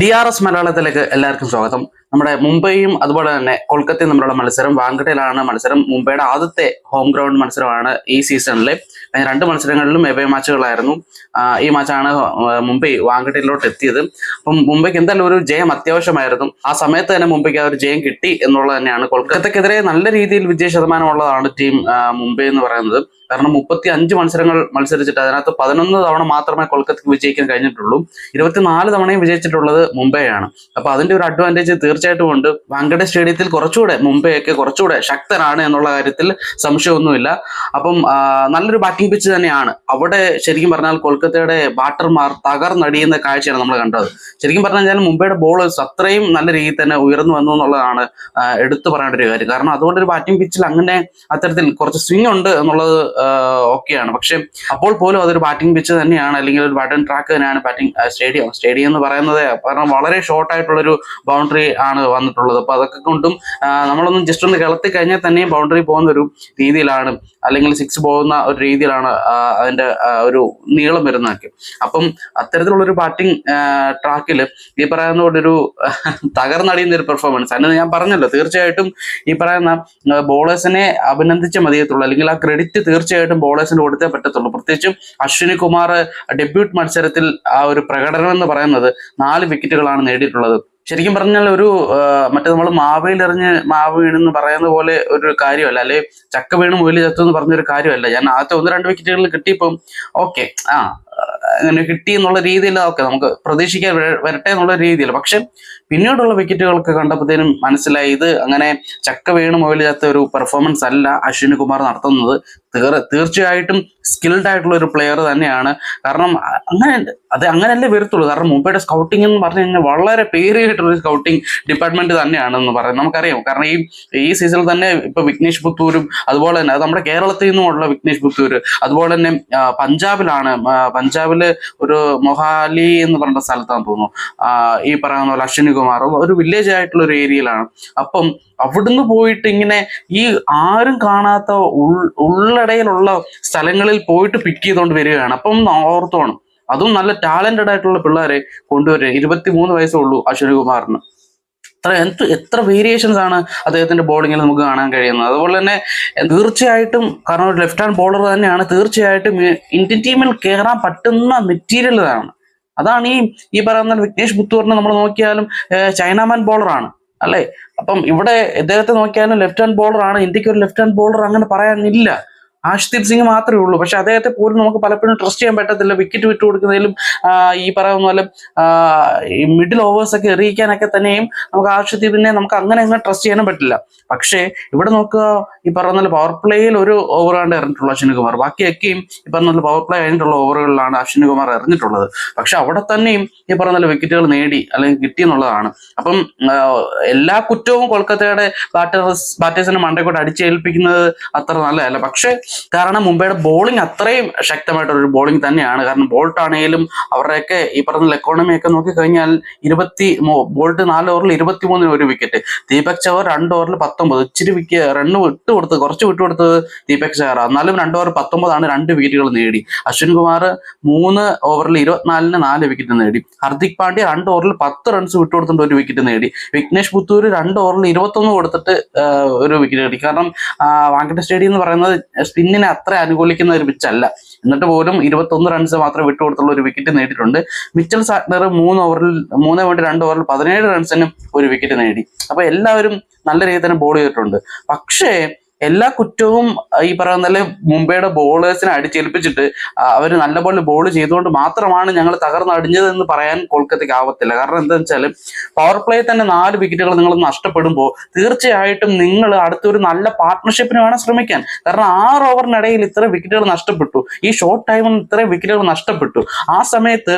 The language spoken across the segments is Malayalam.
ഡി ആർ എസ് മലയാളത്തിലേക്ക് എല്ലാവർക്കും സ്വാഗതം. നമ്മുടെ മുംബൈയും അതുപോലെ തന്നെ കൊൽക്കത്തയും തമ്മിലുള്ള മത്സരം. വാങ്കട്ടയിലാണ് മത്സരം. മുംബൈയുടെ ആദ്യത്തെ ഹോം ഗ്രൗണ്ട് മത്സരമാണ് ഈ സീസണിലെ രണ്ട് മത്സരങ്ങളിലും എവേ മാച്ചുകളായിരുന്നു. ഈ മാച്ചാണ് മുംബൈ വാങ്കട്ടയിലോട്ട് എത്തിയത്. അപ്പം മുംബൈക്ക് എന്തായാലും ഒരു ജയം അത്യാവശ്യമായിരുന്നു. ആ സമയത്ത് തന്നെ മുംബൈക്ക് ആ ഒരു ജയം കിട്ടി എന്നുള്ളത് തന്നെയാണ്. കൊൽക്കത്തക്കെതിരെ നല്ല രീതിയിൽ വിജയ ശതമാനമുള്ളതാണ് ടീം മുംബൈ എന്ന് പറയുന്നത്. കാരണം മുപ്പത്തി അഞ്ച് മത്സരങ്ങൾ മത്സരിച്ചിട്ട് അതിനകത്ത് പതിനൊന്ന് തവണ മാത്രമേ കൊൽക്കത്തക്ക് വിജയിക്കാൻ കഴിഞ്ഞിട്ടുള്ളൂ. ഇരുപത്തിനാല് തവണയും വിജയിച്ചിട്ടുള്ളത് മുംബൈയാണ്. അപ്പൊ അതിന്റെ ഒരു അഡ്വാന്റേജ് തീർച്ചയായിട്ടും ഉണ്ട്. വാങ്കഡെ സ്റ്റേഡിയത്തിൽ കുറച്ചുകൂടെ മുംബൈയൊക്കെ കുറച്ചുകൂടെ ശക്തരാണ് എന്നുള്ള കാര്യത്തിൽ സംശയമൊന്നുമില്ല. അപ്പം നല്ലൊരു ബാറ്റിംഗ് പിച്ച് തന്നെയാണ്. അവിടെ ശരിക്കും പറഞ്ഞാൽ കൊൽക്കത്തയുടെ ബാറ്റർമാർ തകർന്നടിയുന്ന കാഴ്ചയാണ് നമ്മൾ കണ്ടത്. ശരിക്കും പറഞ്ഞു കഴിഞ്ഞാൽ മുംബൈയുടെ അത്രയും നല്ല രീതിയിൽ തന്നെ ഉയർന്നു വന്നു എന്നുള്ളതാണ് എടുത്തു പറയേണ്ട ഒരു കാര്യം. കാരണം അതുകൊണ്ട് ഒരു ബാറ്റിംഗ് പിച്ചിൽ അങ്ങനെ അത്തരത്തിൽ കുറച്ച് സ്വിംഗ് ഉണ്ട് എന്നുള്ളത് ഓക്കെയാണ്. പക്ഷെ അപ്പോൾ പോലും അതൊരു ബാറ്റിംഗ് പിച്ച് തന്നെയാണ് അല്ലെങ്കിൽ ഒരു ബാറ്റിംഗ് ട്രാക്ക് തന്നെയാണ് ബാറ്റിംഗ് സ്റ്റേഡിയം സ്റ്റേഡിയം എന്ന് പറയുന്നത് കാരണം വളരെ ഷോർട്ട് ആയിട്ടുള്ളൊരു ബൗണ്ടറി ആണ് വന്നിട്ടുള്ളത്. അപ്പൊ അതൊക്കെ കൊണ്ടും നമ്മളൊന്നും ജസ്റ്റ് ഒന്ന് കിളത്തി കഴിഞ്ഞാൽ തന്നെ ബൗണ്ടറി പോകുന്ന ഒരു രീതിയിലാണ് അല്ലെങ്കിൽ സിക്സ് പോകുന്ന ഒരു രീതിയിലാണ് അതിന്റെ ഒരു നീളം വരുന്നതൊക്കെ അപ്പം അത്തരത്തിലുള്ള ഒരു ബാറ്റിംഗ് ട്രാക്കിൽ ഈ പറയുന്ന പോലെ ഒരു തകർന്നടിയുന്ന ഒരു പെർഫോമൻസ് അതിന് ഞാൻ പറഞ്ഞല്ലോ തീർച്ചയായിട്ടും ഈ പറയുന്ന ബോളേഴ്സിനെ അഭിനന്ദിച്ച മതിയത്തുള്ളൂ. അല്ലെങ്കിൽ ആ ക്രെഡിറ്റ് തീർച്ചയായിട്ടും ബോളേഴ്സിന് കൊടുത്തേ പറ്റത്തുള്ളൂ. പ്രത്യേകിച്ചും അശ്വിനി കുമാർ ഡെബ്യൂട്ട് മത്സരത്തിൽ ആ ഒരു പ്രകടനം എന്ന് പറയുന്നത് നാല് വിക്കറ്റുകളാണ് നേടിയിട്ടുള്ളത്. ശരിക്കും പറഞ്ഞാൽ ഒരു മറ്റേ നമ്മൾ മാവയിൽ എറിഞ്ഞ് മാവ് വീണെന്ന് പറയുന്ന പോലെ ഒരു കാര്യമല്ല. അല്ലെ ചക്ക വീണ് മുയൽ ചത്തു എന്ന് പറഞ്ഞൊരു കാര്യമല്ല. ഞാൻ ആദ്യത്തെ ഒന്ന് രണ്ട് വിക്കറ്റുകളിൽ കിട്ടിയപ്പം ഓക്കെ ആ അങ്ങനെ കിട്ടി എന്നുള്ള രീതിയിൽ ഓക്കെ നമുക്ക് പ്രതീക്ഷിക്കാൻ വര- വരട്ടെ എന്നുള്ള രീതിയിൽ. പക്ഷെ പിന്നീടുള്ള വിക്കറ്റുകളൊക്കെ കണ്ടപ്പോഴത്തേനും മനസ്സിലായി ഇത് അങ്ങനെ ചക്ക വീണ് മുകളിലാത്ത ഒരു പെർഫോമൻസ് അല്ല അശ്വിനി കുമാർ നടത്തുന്നത്. തീർ തീർച്ചയായിട്ടും സ്കിൽഡ് ആയിട്ടുള്ള ഒരു പ്ലെയർ തന്നെയാണ്. കാരണം അങ്ങനെ അത് അങ്ങനെയല്ലേ വരത്തുള്ളൂ. കാരണം മുംബൈയുടെ സ്കൗട്ടിംഗ് എന്ന് പറഞ്ഞു കഴിഞ്ഞാൽ വളരെ പേരുകേട്ടുള്ള ഒരു സ്കൗട്ടിംഗ് ഡിപ്പാർട്ട്മെന്റ് തന്നെയാണെന്ന് പറയാം. നമുക്കറിയാം. കാരണം ഈ ഈ സീസണിൽ തന്നെ ഇപ്പൊ വിഘ്നേഷ് പുത്തൂരും അതുപോലെ തന്നെ നമ്മുടെ കേരളത്തിൽ നിന്നുമുള്ള വിഘ്നേഷ് പുത്തൂര് അതുപോലെ തന്നെ പഞ്ചാബിലാണ് ആ, പഞ്ചാബിൽ ഒരു മൊഹാലി എന്ന് പറഞ്ഞ സ്ഥലത്താന്ന് തോന്നുന്നു. ഈ പറയുന്ന പോലെ അശ്വിനി കുമാറും ഒരു വില്ലേജ് ആയിട്ടുള്ള ഒരു ഏരിയയിലാണ് അപ്പം അവിടുന്ന് പോയിട്ട് ഇങ്ങനെ ഈ ആരും കാണാത്ത ഉള്ളടയിലുള്ള സ്ഥലങ്ങളിൽ പോയിട്ട് പിക്ക് ചെയ്തുകൊണ്ട് വരികയാണ്. അപ്പം ഓർത്തോണം. അതും നല്ല ടാലന്റഡ് ആയിട്ടുള്ള പിള്ളേരെ കൊണ്ടുവരിക ഇരുപത്തി മൂന്ന് വയസ്സേ ഉള്ളൂ അശ്വിനി കുമാറിന്. എത്ര എന്ത് എത്ര വേരിയേഷൻസ് ആണ് അദ്ദേഹത്തിന്റെ ബോളിങ്ങിൽ നമുക്ക് കാണാൻ കഴിയുന്നത്. അതുപോലെ തന്നെ തീർച്ചയായിട്ടും കാരണം ഒരു ലെഫ്റ്റ് ഹാൻഡ് ബോളർ തന്നെയാണ് തീർച്ചയായിട്ടും ഇന്ത്യൻ ടീമിൽ കയറാൻ പറ്റുന്ന മെറ്റീരിയൽ ആണ് അതാണ് ഈ ഈ പറയുന്ന വിഘ്നേഷ് ബുത്തൂറിനെ നമ്മൾ നോക്കിയാലും ചൈനാമാൻ ബോളറാണ് അല്ലേ? അപ്പം ഇവിടെ ഇദ്ദേഹത്തെ നോക്കിയാലും ലെഫ്റ്റ് ഹാൻഡ് ബോളറാണ് ഇന്ത്യയ്ക്ക് ഒരു ലെഫ്റ്റ് ഹാൻഡ് ബോളർ അങ്ങനെ പറയാനില്ല. ആഷ്ദീപ് സിംഗ് മാത്രമേ ഉള്ളൂ. പക്ഷെ അദ്ദേഹത്തെ പോലും നമുക്ക് പലപ്പോഴും ട്രസ്റ്റ് ചെയ്യാൻ പറ്റത്തില്ല. വിക്കറ്റ് വിട്ടു കൊടുക്കുന്നതിലും ഈ പറയുന്ന പോലെ മിഡിൽ ഓവേഴ്സൊക്കെ എറിയിക്കാനൊക്കെ തന്നെയും നമുക്ക് ആർഷദീപിനെ നമുക്ക് അങ്ങനെ അങ്ങനെ ട്രസ്റ്റ് ചെയ്യാനും പറ്റില്ല. പക്ഷേ ഇവിടെ നോക്കുക ഈ പറയുന്ന പോലെ പവർ പ്ലേയിൽ ഒരു ഓവർ കണ്ട് എറിഞ്ഞിട്ടുള്ളൂ അശ്വിനി കുമാർ. ബാക്കിയൊക്കെയും ഈ പറഞ്ഞ പോലെ പവർ പ്ലേ കഴിഞ്ഞിട്ടുള്ള ഓവറുകളിലാണ് അശ്വിനി കുമാർ എറിഞ്ഞിട്ടുള്ളത്. പക്ഷെ അവിടെ തന്നെയും ഈ പറഞ്ഞ പോലെ വിക്കറ്റുകൾ നേടി അല്ലെങ്കിൽ കിട്ടി എന്നുള്ളതാണ്. അപ്പം എല്ലാ കുറ്റവും കൊൽക്കത്തയുടെ ബാറ്റേഴ്സ് ബാറ്റേഴ്സിനെ മണ്ടേക്കോട്ട് അടിച്ചേൽപ്പിക്കുന്നത് അത്ര നല്ലതല്ല. പക്ഷേ കാരണം മുംബൈയുടെ ബോളിംഗ് അത്രയും ശക്തമായിട്ടുള്ള ഒരു ബോളിംഗ് തന്നെയാണ്. കാരണം ബോൾട്ട് ആണെങ്കിലും അവരുടെയൊക്കെ ഈ പറഞ്ഞ ഒക്കെ നോക്കിക്കഴിഞ്ഞാൽ ഇരുപത്തി ബോൾട്ട് നാല് ഓവറിൽ ഇരുപത്തി മൂന്നിന് ഒരു വിക്കറ്റ് ദീപക് ചവർ രണ്ട് ഓവറിൽ പത്തൊമ്പത്. ഇച്ചിരി വിക്കറ്റ് റണ്ണ് വിട്ട് കൊടുത്ത് കുറച്ച് വിട്ട് കൊടുത്തത് ദീപക് ചവർ എന്നാലും രണ്ട് ഓവർ പത്തൊമ്പതാണ് രണ്ട് വിക്കറ്റുകൾ നേടി. അശ്വിൻ കുമാർ മൂന്ന് ഓവറിൽ ഇരുപത്തിനാലിന് നാല് വിക്കറ്റ് നേടി. ഹർദിക് പാണ്ഡ്യ രണ്ട് ഓവറിൽ പത്ത് റൺസ് വിട്ടു കൊടുത്തിട്ട് ഒരു വിക്കറ്റ് നേടി. വിഘ്നേഷ് പുത്തൂർ രണ്ട് ഓവറിൽ ഇരുപത്തൊന്ന് കൊടുത്തിട്ട് ഒരു വിക്കറ്റ് നേടി. കാരണം വാങ്കട്ട സ്റ്റേഡിയം എന്ന് പറയുന്നത് സ്പിന്നിനെ അത്ര അനുകൂലിക്കുന്ന ഒരു പിച്ചല്ല എന്നിട്ട് പോലും ഇരുപത്തൊന്ന് റൺസ് മാത്രമേ വിട്ടുകൊടുത്തുള്ള ഒരു വിക്കറ്റ് നേടിയിട്ടുണ്ട്. മിച്ചൽ സാറ്റ്നർ മൂന്ന് ഓവറിൽ മൂന്ന് പോയിന്റ് രണ്ട് ഓവറിൽ പതിനേഴ് റൺസിനും ഒരു വിക്കറ്റ് നേടി. അപ്പൊ എല്ലാവരും നല്ല രീതിയിൽ തന്നെ ബോൾ ചെയ്തിട്ടുണ്ട്. പക്ഷേ എല്ലാ കുറ്റവും ഈ പറയുന്ന മുംബൈയുടെ ബോളേഴ്സിനെ അടിച്ചേൽപ്പിച്ചിട്ട് അവർ നല്ല പോലെ ബോൾ ചെയ്തുകൊണ്ട് മാത്രമാണ് ഞങ്ങൾ തകർന്നടിഞ്ഞത് എന്ന് പറയാൻ കൊൽക്കത്തയ്ക്ക് ആവത്തില്ല. കാരണം എന്താണെന്ന് വെച്ചാൽ പവർ പ്ലേ തന്നെ നാല് വിക്കറ്റുകൾ നിങ്ങൾ നഷ്ടപ്പെടുമ്പോൾ തീർച്ചയായിട്ടും നിങ്ങൾ അടുത്തൊരു നല്ല പാർട്ട്ണർഷിപ്പിന് വേണം ശ്രമിക്കാൻ. കാരണം ആറ് ഓവറിനിടയിൽ ഇത്ര വിക്കറ്റുകൾ നഷ്ടപ്പെട്ടു. ഈ ഷോർട്ട് ടൈമിൽ ഇത്രയും വിക്കറ്റുകൾ നഷ്ടപ്പെട്ടു. ആ സമയത്ത്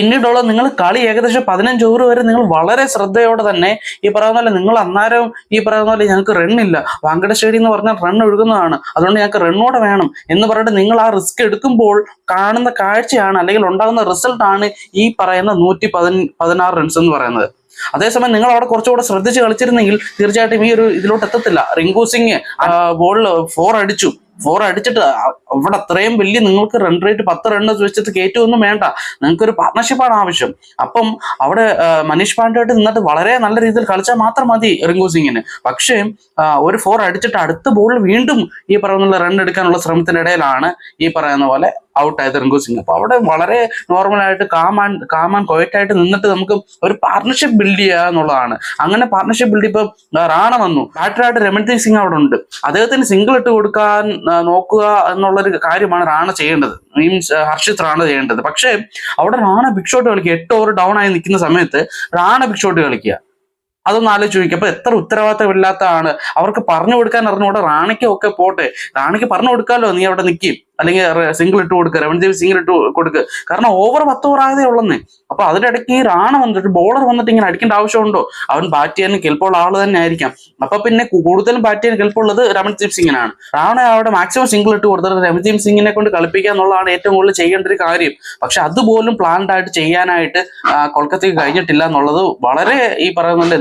പിന്നീടുള്ള നിങ്ങൾ കളി ഏകദേശം പതിനഞ്ച് ഓവർ വരെ നിങ്ങൾ വളരെ ശ്രദ്ധയോടെ തന്നെ ഈ പറയുന്ന പോലെ നിങ്ങൾ അന്നേരം ഈ പറയുന്ന പോലെ ഞങ്ങൾക്ക് റണ്ണില്ല വാങ്കട സ്റ്റേഡിയം എന്ന് പറഞ്ഞാൽ റൺ ഒഴുകുന്നതാണ്. അതുകൊണ്ട് ഞങ്ങൾക്ക് റണ്ണോടെ വേണം എന്ന് പറഞ്ഞിട്ട് നിങ്ങൾ ആ റിസ്ക് എടുക്കുമ്പോൾ കാണുന്ന കാഴ്ചയാണ് അല്ലെങ്കിൽ ഉണ്ടാകുന്ന റിസൾട്ട് ആണ് ഈ പറയുന്ന നൂറ്റി പതിന പതിനാറ് റൺസ് എന്ന് പറയുന്നത്. അതേസമയം നിങ്ങൾ അവിടെ കുറച്ചുകൂടെ ശ്രദ്ധിച്ച് കളിച്ചിരുന്നെങ്കിൽ തീർച്ചയായിട്ടും ഈ ഒരു ഇതിലോട്ട് എത്തത്തില്ല. റിങ്കു സിംഗ് ബോളിൽ ഫോർ അടിച്ചു. ഫോർ അടിച്ചിട്ട് അവിടെ അത്രയും വലിയ നിങ്ങൾക്ക് റൺ റേറ്റ് പത്ത് റണ്ണ് വെച്ചിട്ട് കയറ്റുമൊന്നും വേണ്ട. നിങ്ങൾക്ക് ഒരു പാർട്ണർഷിപ്പാണ് ആവശ്യം. അപ്പം അവിടെ മനീഷ് പാണ്ഡെയായിട്ട് നിന്നിട്ട് വളരെ നല്ല രീതിയിൽ കളിച്ചാൽ മാത്രം മതി റിങ്കു സിംഗിന്. പക്ഷേ ഒരു ഫോർ അടിച്ചിട്ട് അടുത്ത ബോളിൽ വീണ്ടും ഈ പറയുന്ന റൺ എടുക്കാനുള്ള ശ്രമത്തിനിടയിലാണ് ഈ പറയുന്ന പോലെ ഔട്ട് ആയത് റിങ്കു സിംഗ്. അപ്പൊ അവിടെ വളരെ നോർമൽ ആയിട്ട് കാമാൻ കാമാൻ കൊയറ്റായിട്ട് നിന്നിട്ട് നമുക്ക് ഒരു പാർട്ണർഷിപ്പ് ബിൽഡ് ചെയ്യുക എന്നുള്ളതാണ്. അങ്ങനെ പാർട്ണർഷിപ്പ് ബിൽഡ് ഇപ്പൊ റാണ വന്നു. ബാറ്ററായിട്ട് രമൺദീപ് സിംഗ് അവിടെ ഉണ്ട്. അദ്ദേഹത്തിന് സിംഗിൾ ഇട്ട് കൊടുക്കാൻ നോക്കുക എന്നുള്ളൊരു കാര്യമാണ് റാണ ചെയ്യേണ്ടത്. മീൻസ് ഹർഷിത് റാണ ചെയ്യേണ്ടത്. പക്ഷേ അവിടെ റാണ ബിഗ് ഷോട്ട് കളിക്കുക എട്ട് ഓവർ ഡൗൺ ആയി നിൽക്കുന്ന സമയത്ത് റാണ ബിഗ് ഷോട്ട് കളിക്കുക. അതൊന്ന് ആലോചിച്ച് ചോദിക്കുക അപ്പൊ എത്ര ഉത്തരവാദിത്തമില്ലാത്തതാണ്. അവർക്ക് പറഞ്ഞു കൊടുക്കാൻ അറിഞ്ഞുകൂടെ? റാണിക്കൊക്കെ പോട്ടെ. റാണിക്ക് പറഞ്ഞു കൊടുക്കാമല്ലോ നീ അവിടെ നിൽക്കും അല്ലെങ്കിൽ സിംഗിൾ ഇട്ട് കൊടുക്കുക രമൺദീപ് സിംഗിൾ ഇട്ട് കൊടുക്കുക കാരണം ഓവർ പത്ത് ഓവർ ആയതേ ഉള്ളന്നേ. അപ്പൊ ഈ റാണ വന്നിട്ട് ബോളർ വന്നിട്ട് ഇങ്ങനെ അടിക്കേണ്ട ആവശ്യമുണ്ടോ? അവൻ ബാറ്റ് ചെയ്യാൻ കെൽപ്പുള്ള ആൾ തന്നെ ആയിരിക്കാം. അപ്പൊ പിന്നെ കൂടുതലും ബാറ്റ് ചെയ്യാൻ കെൽപ്പുള്ളത് രമൺദീപ് സിംഗിനാണ്. റാണ അവിടെ മാക്സിമം സിംഗിൾ ഇട്ട് കൊടുത്തിട്ട് രമൺദീപ് സിംഗിനെ കൊണ്ട് കളിപ്പിക്കുക എന്നുള്ളതാണ് ഏറ്റവും കൂടുതൽ ചെയ്യേണ്ട ഒരു കാര്യം. പക്ഷെ അതുപോലും പ്ലാൻഡ് ആയിട്ട് ചെയ്യാനായിട്ട് കൊൽക്കത്തയ്ക്ക് കഴിഞ്ഞിട്ടില്ല എന്നുള്ളത് വളരെ ഈ പറയുന്ന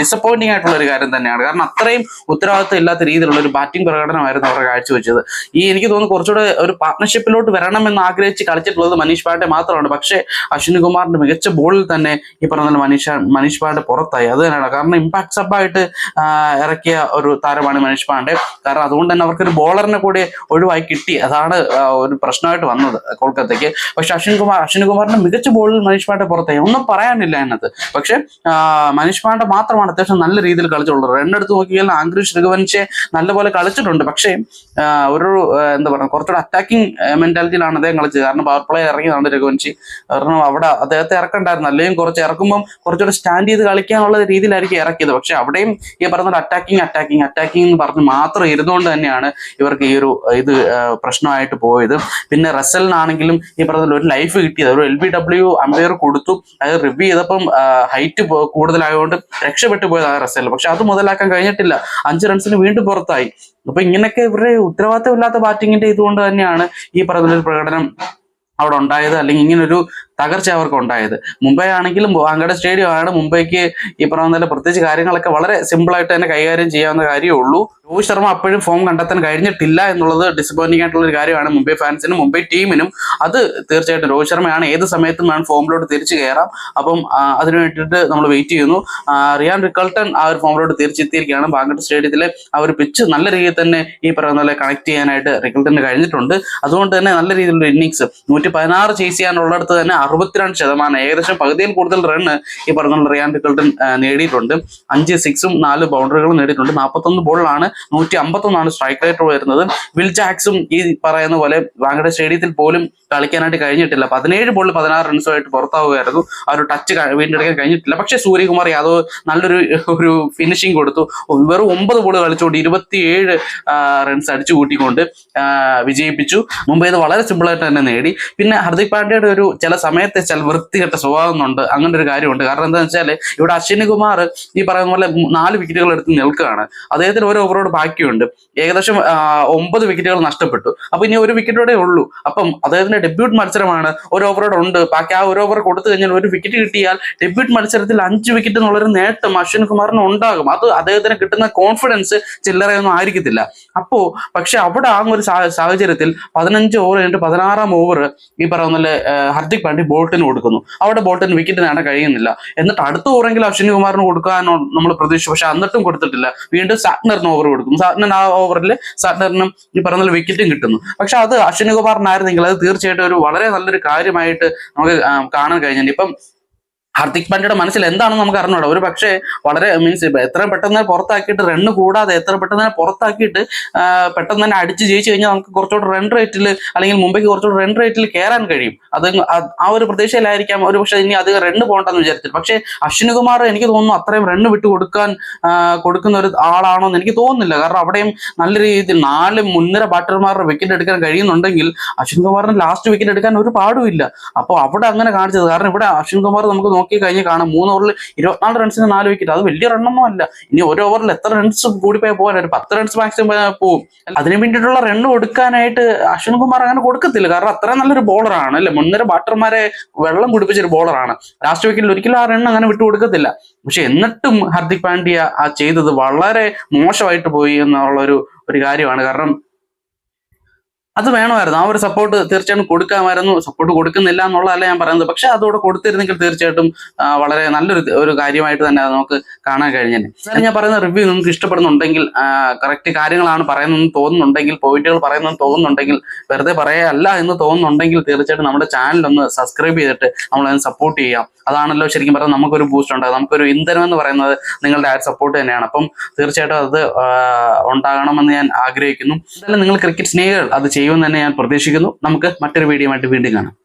ഡിസപ്പോയിന്റിംഗ് ആയിട്ടുള്ള ഒരു കാര്യം തന്നെയാണ്. കാരണം അത്രയും ഉത്തരവാദിത്തം ഇല്ലാത്ത രീതിയിലുള്ള ഒരു ബാറ്റിംഗ് പ്രകടനമായിരുന്നു അവർ കാഴ്ചവെച്ചത്. ഈ എനിക്ക് തോന്നുന്നു കുറച്ചുകൂടെ ഒരു പാർട്ണർഷിപ്പിലോട്ട് വരണമെന്ന് ആഗ്രഹിച്ച് കളിച്ചിട്ടുള്ളത് മനീഷ് പാണ്ഡെ മാത്രമാണ്. പക്ഷേ അശ്വിനി കുമാറിന്റെ മികച്ച ബോളിൽ തന്നെ ഈ പറഞ്ഞ മനീഷ് മനീഷ് പാണ്ഡെ പുറത്തായി. അത് തന്നെയാണ്. കാരണം ഇമ്പാക്ട് സബായിട്ട് ഇറക്കിയ ഒരു താരമാണ് മനീഷ് പാണ്ഡെ. കാരണം അതുകൊണ്ട് തന്നെ അവർക്കൊരു ബോളറിനെ കൂടി ഒഴിവായി കിട്ടി. അതാണ് ഒരു പ്രശ്നമായിട്ട് വന്നത് കൊൽക്കത്തയ്ക്ക്. പക്ഷെ അശ്വിൻ കുമാർ അശ്വിനി കുമാറിന്റെ മികച്ച ബോളിൽ മനീഷ് പാണ്ഡെ പുറത്തായി. ഒന്നും പറയാനില്ല എന്നത് പക്ഷെ മനീഷ് പാണ്ഡെ മാത്രമാണ് അത്യാവശ്യം നല്ല രീതിയിൽ കളിച്ചുള്ളത്. റൺ എടുത്ത് നോക്കിയാൽ ആംഗ്രീഷ് രഘുവൻഷെ നല്ലപോലെ കളിച്ചിട്ടുണ്ട്. പക്ഷേ ഒരു എന്താ പറയുക കുറച്ചുകൂടെ അറ്റാക്കിംഗ് മെന്റാലിറ്റിയിലാണ് അദ്ദേഹം കളിച്ചത്. കാരണം പവർ പ്ലേ ഇറങ്ങിയതാണ് രഘുവൻഷി കാരണം അവിടെ അദ്ദേഹത്തെ ഇറക്കണ്ടായിരുന്നു. അല്ലെങ്കിൽ കുറച്ച് ഇറക്കുമ്പം കുറച്ചുകൂടെ സ്റ്റാൻഡ് ചെയ്ത് കളിക്കാനുള്ള രീതിയിലായിരിക്കും ഇറക്കിയത്. പക്ഷെ അവിടെയും ഈ പറഞ്ഞ അറ്റാക്കിംഗ് അറ്റാക്കിംഗ് അറ്റാക്കിംഗ് എന്ന് പറഞ്ഞ് മാത്രം ഇരുന്നുകൊണ്ട് തന്നെയാണ് ഇവർക്ക് ഈ ഒരു ഇത് പ്രശ്നമായിട്ട് പോയത്. പിന്നെ റസലിനാണെങ്കിലും ഈ പറഞ്ഞ ഒരു ലൈഫ് കിട്ടിയത്. ഒരു എൽ ബി ഡബ്ല്യു അമ്പയർ കൊടുത്തു. അത് റിവ്യൂ ചെയ്തപ്പം ഹൈറ്റ് കൂടുതലായതുകൊണ്ട് രക്ഷപ്പെട്ടു പോയതാണ് റസൽ. പക്ഷെ അത് മുതലാക്കാൻ കഴിഞ്ഞിട്ടില്ല. അഞ്ച് റൺസിന് വീണ്ടും പുറത്തായി. അപ്പൊ ഇങ്ങനെയൊക്കെ ഇവരുടെ ഉത്തരവാദിത്തമില്ലാത്ത ബാറ്റിങ്ങിന്റെ ഇതുകൊണ്ട് തന്നെയാണ് ഈ പറഞ്ഞൊരു പ്രകടനം അവിടെ ഉണ്ടായത്. അല്ലെങ്കിൽ ഇങ്ങനൊരു തകർച്ച അവർക്ക് ഉണ്ടായത്. മുംബൈ ആണെങ്കിലും വാങ്കഡ സ്റ്റേഡിയം ആണ്. മുംബൈക്ക് ഈ പറഞ്ഞ പോലെ പ്രത്യേകിച്ച് കാര്യങ്ങളൊക്കെ വളരെ സിമ്പിൾ ആയിട്ട് തന്നെ കൈകാര്യം ചെയ്യാവുന്ന കാര്യമേ ഉള്ളൂ. രോഹിത് ശർമ്മ അപ്പോഴും ഫോം കണ്ടെത്താൻ കഴിഞ്ഞിട്ടില്ല എന്നുള്ളത് ഡിസപ്പോയിന്റിംഗ് ആയിട്ടുള്ള ഒരു കാര്യമാണ് മുംബൈ ഫാൻസിനും മുംബൈ ടീമിനും അത് തീർച്ചയായിട്ടും രോഹിത് ശർമ്മയാണ്. ഏത് സമയത്തും വേണം ഫോമിലോട്ട് തിരിച്ചു കയറാം. അപ്പം അതിനു വേണ്ടിയിട്ട് നമ്മൾ വെയിറ്റ് ചെയ്യുന്നു. റിയാൻ റിക്കൾട്ടൺ ആ ഒരു ഫോമിലോട്ട് തിരിച്ചെത്തിയിരിക്കുകയാണ്. ബാങ്കട്ട് സ്റ്റേഡിയത്തിലെ ആ ഒരു പിച്ച് നല്ല രീതിയിൽ തന്നെ ഈ പറയുന്ന പോലെ കണക്ട് ചെയ്യാനായിട്ട് റിക്കൾട്ടന് കഴിഞ്ഞിട്ടുണ്ട്. അതുകൊണ്ട് തന്നെ നല്ല രീതിയിലുള്ള ഇന്നിങ്സ് നൂറ്റി പതിനാറ് ചേസ് ചെയ്യാനുള്ളിടത്ത് തന്നെ അറുപത്തിരണ്ട് ശതമാനം ഏകദേശം പകുതിയിൽ കൂടുതൽ റണ്ണ് ഈ പറഞ്ഞ റിയാൻ റിക്കൾട്ടൺ നേടിയിട്ടുണ്ട്. അഞ്ച് സിക്സും നാല് ബൗണ്ടറികളും നേടിയിട്ടുണ്ട്. നാൽപ്പത്തൊന്ന് ബോളിലാണ് നൂറ്റി അമ്പത്തൊന്നാണ് സ്ട്രൈക്ക് റേറ്റ് വരുന്നത്. വിൽ ജാക്സും ഈ പറയുന്ന പോലെ വാങ്കഡ സ്റ്റേഡിയത്തിൽ പോലും കളിക്കാനായിട്ട് കഴിഞ്ഞിട്ടില്ല. പതിനേഴ് ബോളിൽ പതിനാറ് റൺസുമായിട്ട് പുറത്താവുകയായിരുന്നു. ആ ഒരു ടച്ച് വീണ്ടെടുക്കാൻ കഴിഞ്ഞിട്ടില്ല. പക്ഷേ സൂര്യകുമാർ യാദവ് നല്ലൊരു ഒരു ഫിനിഷിംഗ് കൊടുത്തു. വെറും ഒമ്പത് ബോൾ കളിച്ചുകൊണ്ട് ഇരുപത്തിയേഴ് റൺസ് അടിച്ചു കൂട്ടിക്കൊണ്ട് വിജയിപ്പിച്ചു. മുംബൈ വളരെ സിമ്പിൾ ആയിട്ട് തന്നെ നേടി. പിന്നെ ഹർദിക് പാണ്ഡ്യയുടെ ഒരു ചില സമയത്തെ ചില വൃത്തികെട്ട സ്വഭാവം ഉണ്ട് അങ്ങനെ ഒരു കാര്യമുണ്ട്. കാരണം എന്താണെന്ന് വെച്ചാൽ ഇവിടെ അശ്വിനി കുമാർ ഈ പറയുന്ന പോലെ നാല് വിക്കറ്റുകൾ എടുത്ത് നിൽക്കുകയാണ്. അദ്ദേഹത്തിന് ഒരു ഓവറോട് ബാക്കിയുണ്ട്. ഏകദേശം ഒമ്പത് വിക്കറ്റുകൾ നഷ്ടപ്പെട്ടു. അപ്പൊ ഇനി ഒരു വിക്കറ്റോടെ ഉള്ളൂ. അപ്പം അദ്ദേഹത്തിന്റെ ഡെബ്യൂട്ട് മത്സരമാണ് ഒരു ഓവറോട് ഉണ്ട് ബാക്കി ആ ഒരു ഓവർ കൊടുത്തു കഴിഞ്ഞാൽ ഒരു വിക്കറ്റ് കിട്ടിയാൽ ഡെബ്യൂട്ട് മത്സരത്തിൽ അഞ്ച് വിക്കറ്റ് എന്നുള്ളൊരു നേട്ടം അശ്വിൻ കുമാറിന് ഉണ്ടാകും. അത് അദ്ദേഹത്തിന് കിട്ടുന്ന കോൺഫിഡൻസ് ചില്ലറയൊന്നും ആയിരിക്കത്തില്ല. അപ്പോ പക്ഷെ അവിടെ ആ ഒരു സാഹചര്യത്തിൽ പതിനഞ്ച് ഓവർ കഴിഞ്ഞിട്ട് പതിനാറാം ഓവർ ഈ പറയുന്ന ഹർദിക് പാണ്ഡ്യ ബോൾട്ടിന് കൊടുക്കുന്നു. അവിടെ ബോൾട്ടിന് വിക്കറ്റ് നേടാൻ കഴിയുന്നില്ല. എന്നിട്ട് അടുത്ത ഓവറെങ്കിലും അശ്വിനി കുമാറിന് കൊടുക്കാനോ നമ്മൾ പ്രതീക്ഷിച്ചു. പക്ഷെ എന്നിട്ടും കൊടുത്തിട്ടില്ല. വീണ്ടും സാറ്റ്നറിന് ഓവർ കൊടുക്കും. സാറ്റ്നർ ആ ഓവറിൽ സാറ്റ്നറിനും ഈ പറഞ്ഞ വിക്കറ്റും കിട്ടുന്നു. പക്ഷെ അത് അശ്വിനി കുമാറിനായിരുന്നെങ്കിൽ അത് തീർച്ചയായിട്ടും ഒരു വളരെ നല്ലൊരു കാര്യമായിട്ട് നമുക്ക് കാണാൻ കഴിഞ്ഞിട്ടുണ്ട്. ഇപ്പം ഹാർദിക് പാണ്ഡ്യയുടെ മനസ്സിൽ എന്താണെന്ന് നമുക്ക് അറിഞ്ഞൂടാ. ഒരു പക്ഷേ വളരെ മീൻസ് എത്രയും പെട്ടെന്ന് പുറത്താക്കിയിട്ട് റണ്ണ് കൂടാതെ എത്ര പെട്ടെന്ന് തന്നെ പുറത്താക്കിയിട്ട് പെട്ടെന്ന് തന്നെ അടിച്ച് ജയിച്ചു കഴിഞ്ഞാൽ നമുക്ക് കുറച്ചുകൂടെ റൺ റേറ്റിൽ അല്ലെങ്കിൽ മുംബൈക്ക് കുറച്ചുകൂടെ റൺ റേറ്റിൽ കയറാൻ കഴിയും. അത് ആ- ഒരു പ്രതീക്ഷയിലായിരിക്കാം. ഒരു പക്ഷേ ഇനി അധികം റണ്ണ് പോകണ്ടെന്ന് വിചാരിച്ചിട്ട്. പക്ഷേ അശ്വിനി കുമാർ എനിക്ക് തോന്നുന്നു അത്രയും റണ്ണ് വിട്ട് കൊടുക്കാൻ കൊടുക്കുന്ന ഒരു ആളാണോ എന്ന് എനിക്ക് തോന്നുന്നില്ല. കാരണം അവിടെയും നല്ല രീതിയിൽ നാല് മുൻനിര ബാറ്റർമാരുടെ വിക്കറ്റ് എടുക്കാൻ കഴിയുന്നുണ്ടെങ്കിൽ അശ്വിൻ കുമാറിന് ലാസ്റ്റ് വിക്കറ്റ് എടുക്കാൻ ഒരു പാടുമില്ല അപ്പോൾ അവിടെ അങ്ങനെ കാണിച്ചത്. കാരണം ഇവിടെ അശ്വിൻ കുമാർ നമുക്ക് നോക്കി കഴിഞ്ഞ് കാണാം. മൂന്ന് ഓവറിൽ ഇരുപത്തിനാല് റൺസിന് നാല് വിക്കറ്റ് അത് വലിയ റണ്ണൊന്നും അല്ല. ഇനി ഒരു ഓവറിൽ എത്ര റൺസ് കൂടിപ്പോയാൽ പോകാൻ ഒരു പത്ത് റൺസ് മാക്സിമം പോകും അതിന് വേണ്ടിയിട്ടുള്ള റണ്ണ് കൊടുക്കാനായിട്ട് അശ്വിൻ കുമാർ അങ്ങനെ കൊടുക്കത്തില്ല. കാരണം അത്ര നല്ലൊരു ബോളറാണ് അല്ലെ? മുൻനിര ബാറ്റർമാരെ വെള്ളം കുടിപ്പിച്ച ഒരു ബോളറാണ് ലാസ്റ്റ് വിക്കറ്റിൽ ഒരിക്കലും ആ റണ്ണ് അങ്ങനെ വിട്ടു കൊടുക്കത്തില്ല. പക്ഷെ എന്നിട്ടും ഹാർദിക് പാണ്ഡ്യ ആ ചെയ്തത് വളരെ മോശമായിട്ട് പോയി എന്നുള്ള ഒരു ഒരു കാര്യമാണ്. കാരണം അത് വേണമായിരുന്നു. ആ ഒരു സപ്പോർട്ട് തീർച്ചയായിട്ടും കൊടുക്കാമായിരുന്നു. സപ്പോർട്ട് കൊടുക്കുന്നില്ല എന്നുള്ളതല്ല ഞാൻ പറയുന്നത്. പക്ഷെ അതോടെ കൊടുത്തിരുന്നെങ്കിൽ തീർച്ചയായിട്ടും വളരെ നല്ലൊരു ഒരു കാര്യമായിട്ട് തന്നെ നമുക്ക് കാണാൻ കഴിഞ്ഞേനെ. ഞാൻ പറയുന്ന റിവ്യൂ നിങ്ങൾക്ക് ഇഷ്ടപ്പെടുന്നുണ്ടെങ്കിൽ കറക്റ്റ് കാര്യങ്ങളാണ് പറയുന്നതെന്ന് തോന്നുന്നുണ്ടെങ്കിൽ പോയിന്റുകൾ പറയുന്നതെന്ന് തോന്നുന്നുണ്ടെങ്കിൽ വെറുതെ പറയല്ല എന്ന് തോന്നുന്നുണ്ടെങ്കിൽ തീർച്ചയായിട്ടും നമ്മുടെ ചാനൽ ഒന്ന് സബ്സ്ക്രൈബ് ചെയ്തിട്ട് നമ്മളതിന് സപ്പോർട്ട് ചെയ്യാം. അതാണല്ലോ ശരിക്കും പറഞ്ഞാൽ നമുക്കൊരു ബൂസ്റ്റ് ഉണ്ടാകും നമുക്കൊരു ഇന്ധനം എന്ന് പറയുന്നത് നിങ്ങളുടെ ആ സപ്പോർട്ട് തന്നെയാണ്. അപ്പം തീർച്ചയായിട്ടും അത് ഉണ്ടാകണമെന്ന് ഞാൻ ആഗ്രഹിക്കുന്നു. എന്തായാലും നിങ്ങൾ ക്രിക്കറ്റ് സ്നേഹികൾ അത് ചെയ്യുമെന്ന് തന്നെ ഞാൻ പ്രതീക്ഷിക്കുന്നു. നമുക്ക് മറ്റൊരു വീഡിയോ ആയിട്ട് വീണ്ടും കാണാം.